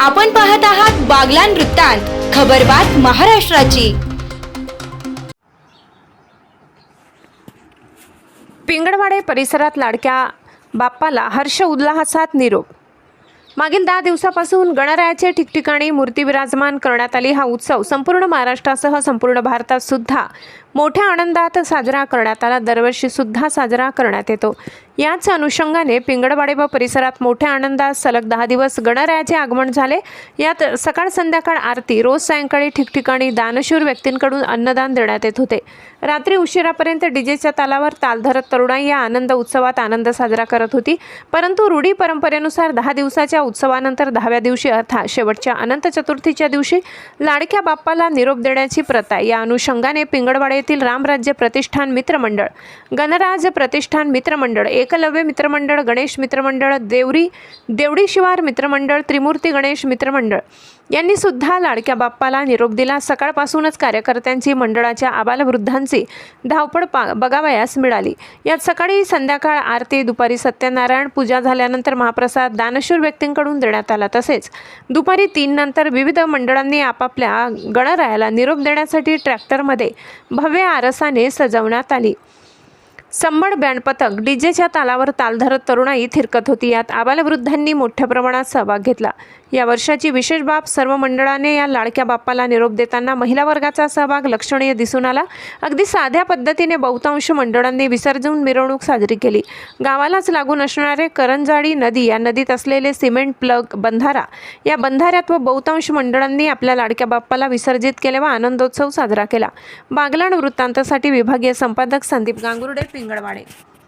आपण पाहत आहात बागलान वृत्तांत खबरबात महाराष्ट्राची. पिंगळवाडे परिसरात लाडक्या बाप्पाला हर्ष उल्हासात निरोप मागील दहा दिवसापासून गणरायाचे ठिकठिकाणी मूर्ती विराजमान करण्यात आली. हा उत्सव संपूर्ण महाराष्ट्रासह संपूर्ण भारतात सुद्धा मोठ्या आनंदात साजरा करण्यात आला. दरवर्षी सुद्धा साजरा करण्यात येतो. याच अनुषंगाने पिंगडवाडे व परिसरात मोठ्या आनंदात सलग दहा दिवस गणरायाचे आगमन झाले. यात सकाळ संध्याकाळ आरती रोज सायंकाळी ठिकठिकाणी दानशूर व्यक्तींकडून अन्नदान देण्यात येत होते. रात्री उशिरापर्यंत डीजेच्या तालावर ताल धरत तरुणाई या आनंद उत्सवात आनंद साजरा करत होती. परंतु रूढी परंपरेनुसार दहा दिवसाच्या उत्सवानंतर दहाव्या दिवशी अर्थात शेवटच्या अनंत चतुर्थीच्या दिवशी लाडक्या बाप्पाला निरोप देण्याची प्रथा. या अनुषंगाने पिंगळवाडा येथील रामराज्य प्रतिष्ठान मित्रमंडळ गणराज प्रतिष्ठान मित्रमंडळ एकलव्य मित्रमंडळ गणेश मित्रमंडळ देवरी देवडी शिवार मित्रमंडळ त्रिमूर्ती गणेश मित्रमंडळ यांनी सुद्धा लाडक्या बाप्पाला निरोप दिला. सकाळपासूनच कार्यकर्त्यांची मंडळाच्या आबालवृद्धांची धावपळ पा बघावयास मिळाली. यात सकाळी संध्याकाळ आरती दुपारी सत्यनारायण पूजा झाल्यानंतर महाप्रसाद दानशूर व्यक्तींकडून देण्यात आला. तसेच दुपारी तीन नंतर विविध मंडळांनी आपापल्या गणरायाला निरोप देण्यासाठी ट्रॅक्टरमध्ये भव्य आरसाने सजवण्यात आली. संबड बँड पथक डीजेच्या तालावर ताल धरत तरुणाई थिरकत होती. यात आबालवृद्धांनी मोठ्या प्रमाणात सहभाग घेतला. या वर्षाची विशेष बाब सर्व मंडळाने या लाडक्या बाप्पाला निरोप देताना महिला वर्गाचा सहभाग लक्षणीय दिसून आला. अगदी साध्या पद्धतीने बहुतांश मंडळांनी विसर्जन मिरवणूक साजरी केली. गावालाच लागून असणारे करंजाडी नदी या नदीत असलेले सिमेंट प्लग बंधारा या बंधाऱ्यात व बहुतांश मंडळांनी आपल्या लाडक्या बाप्पाला विसर्जित केले व आनंदोत्सव साजरा केला. बागलाण वृत्तांतासाठी विभागीय संपादक संदीप गांगुर्डे पिंगळवाडे